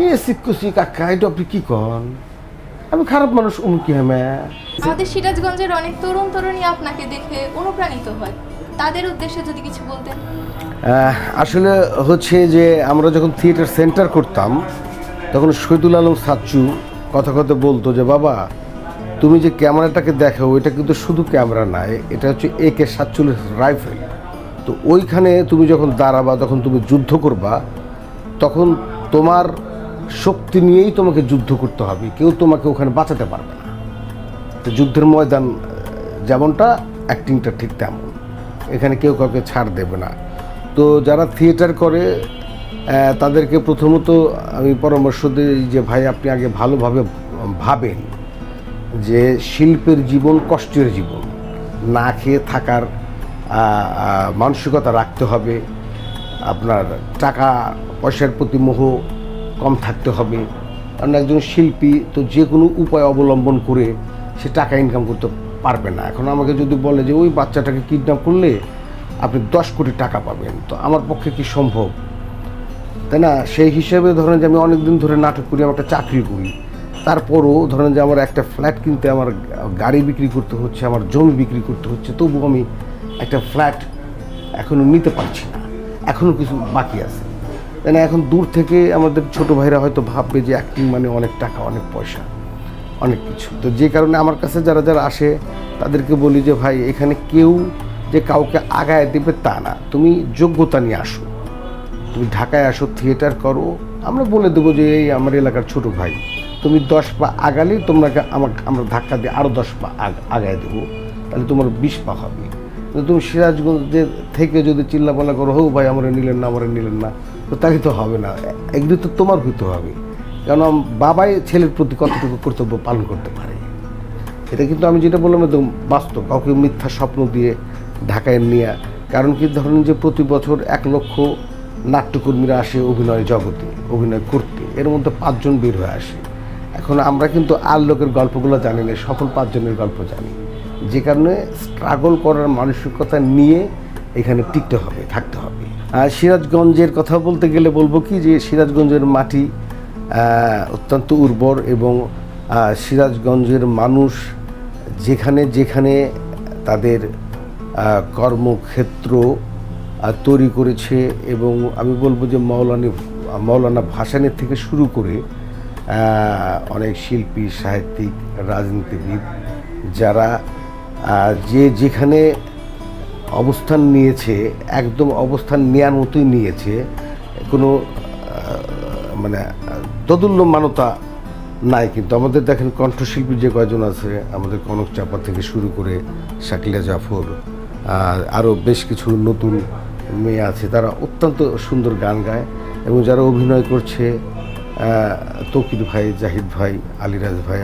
এ সিকুসি কাকা এটা আপনি কি কন? আমি খারাপ মানুষ উমকি হ্যাঁ আমাদের সিরাজগঞ্জের অনেক তরুণ তরুণী আপনাকে দেখে অনুপ্রাণিত হয়। তাদের উদ্দেশ্যে যদি কিছু বলতেন। আসলে হচ্ছে যে আমরা যখন থিয়েটার সেন্টার করতাম তখন শহীদুল আলম সাচ্চু কথা কথা বলতো যে বাবা তুমি যে ক্যামেরাটাকে দেখো ওইটা কিন্তু শুধু ক্যামেরা নয় এটা হচ্ছে এ কে সাতচল্লিশ রাইফেল। তো ওইখানে তুমি যখন দাঁড়াবা তখন তুমি যুদ্ধ করবা তখন তোমার শক্তি নিয়েই তোমাকে যুদ্ধ করতে হবে। কেউ তোমাকে ওখানে বাঁচাতে পারবে না। তো যুদ্ধের ময়দান যেমনটা অ্যাক্টিংটা ঠিক তেমন। এখানে কেউ কাউকে ছাড় দেবে না। তো যারা থিয়েটার করে তাদেরকে প্রথমত আমি পরামর্শ দিই যে, ভাই, আপনি আগে ভালোভাবে ভাবেন যে, শিল্পের জীবন কষ্টের জীবন। না খেয়ে থাকার মানসিকতা রাখতে হবে। আপনার টাকা পয়সার প্রতি মোহ কম থাকতে হবে। কারণ একজন শিল্পী তো যে কোনো উপায় অবলম্বন করে সে টাকা ইনকাম করতে পারবে না। এখন আমাকে যদি বলে যে, ওই বাচ্চাটাকে কিডন্যাপ করলে আপনি দশ কোটি টাকা পাবেন। তো আমার পক্ষে কি সম্ভব? তাই না? সেই হিসেবে ধরেন যে আমি অনেক দিন ধরে নাটক করি আমার একটা চাকরি করি। তারপরও ধরেন যে আমার একটা ফ্ল্যাট কিনতে আমার গাড়ি বিক্রি করতে হচ্ছে, আমার জমি বিক্রি করতে হচ্ছে তবু আমি একটা ফ্ল্যাট এখনও নিতে পারছি না। এখনও কিছু বাকি আছে। তাই না, এখন দূর থেকে আমাদের ছোট ভাইরা হয়তো ভাববে যে অ্যাক্টিং মানে অনেক টাকা, অনেক পয়সা, অনেক কিছু। তো যে কারণে আমার কাছে যারা যারা আসে, তাদেরকে বলি যে, ভাই, এখানে কেউ যে কাউকে আগায় দেবে তা না। তুমি যোগ্যতা নিয়ে আসো। তুমি ঢাকায় আসো থিয়েটার করো। আমরা বলে দেবো যে, এই আমার এলাকার ছোট ভাই, তুমি দশ পা আগালেই তোমরা আমাকে, আমরা ধাক্কা দিয়ে আরও দশ পা আগায় দেবো। তাহলে তোমার বিশ পা হবে। তুমি সিরাজগঞ্জের থেকে যদি চিল্লাপাল্লা করো হো ভাই, আমার নিলেন না, আমার নিলেন না, তো তাই তো হবে না। এগুলি তো তোমার হইতে হবে। কারণ বাবাই ছেলের প্রতি কতটুকু কর্তব্য পালন করতে পারে? এটা কিন্তু আমি যেটা বললাম একদম বাস্তব। কাউকে মিথ্যা স্বপ্ন দিয়ে ঢাকায় নিয়ে, কারণ কি ধরেন যে প্রতি বছর এক লক্ষ নাট্যকর্মীরা আসে অভিনয় জগতে, অভিনয় করতে। এর মধ্যে পাঁচজন বের হয়ে আসে। এখন আমরা কিন্তু আর লোকের গল্পগুলো জানি না, সফল পাঁচজনের গল্প জানি। যে কারণে স্ট্রাগল করার মানসিকতা নিয়ে এখানে টিকতে হবে, থাকতে হবে। আর সিরাজগঞ্জের কথা বলতে গেলে বলব কি যে সিরাজগঞ্জের মাটি অত্যন্ত উর্বর এবং সিরাজগঞ্জের মানুষ যেখানে যেখানে তাদের কর্মক্ষেত্র তৈরি করেছে এবং আমি বলব যে মৌলানি মৌলানা ভাসানের থেকে শুরু করে অনেক শিল্পী, সাহিত্যিক, রাজনীতিবিদ যারা যে যেখানে অবস্থান নিয়েছে, একদম অবস্থান নেওয়ার মতোই নিয়েছে, কোনো মানে তদুল্য মানতা নাই কিন্তু। আমাদের দেখেন কণ্ঠশিল্পী যে কয়জন আছে, আমাদের কনক চাপা থেকে শুরু করে শাকিলা জাফর আরও বেশ কিছু নতুন মেয়ে আছে, তারা অত্যন্ত সুন্দর গান গায় এবং যারা অভিনয় করছে তকির ভাই, জাহিদ ভাই, আলিরাজ ভাই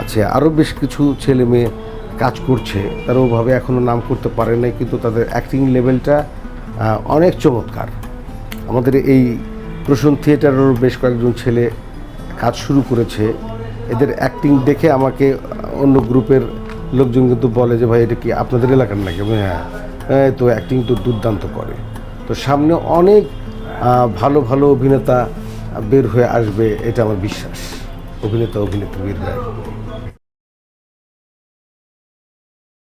আছে, আরও বেশ কিছু ছেলে মেয়ে কাজ করছে তারা ওভাবে এখনও নাম করতে পারে নাই কিন্তু তাদের অ্যাক্টিং লেভেলটা অনেক চমৎকার। আমাদের এই প্রসূন থিয়েটারেরও বেশ কয়েকজন ছেলে কাজ শুরু করেছে। এদের অ্যাক্টিং দেখে আমাকে অন্য গ্রুপের লোকজন কিন্তু বলে যে ভাই এটা কি আপনাদের এলাকার নাকি? আমি, হ্যাঁ তো অ্যাক্টিং তো দুর্দান্ত করে। তো সামনে অনেক ভালো ভালো অভিনেতা বের হয়ে আসবে এটা আমার বিশ্বাস। অভিনেতা অভিনেত্রী বের হয়ে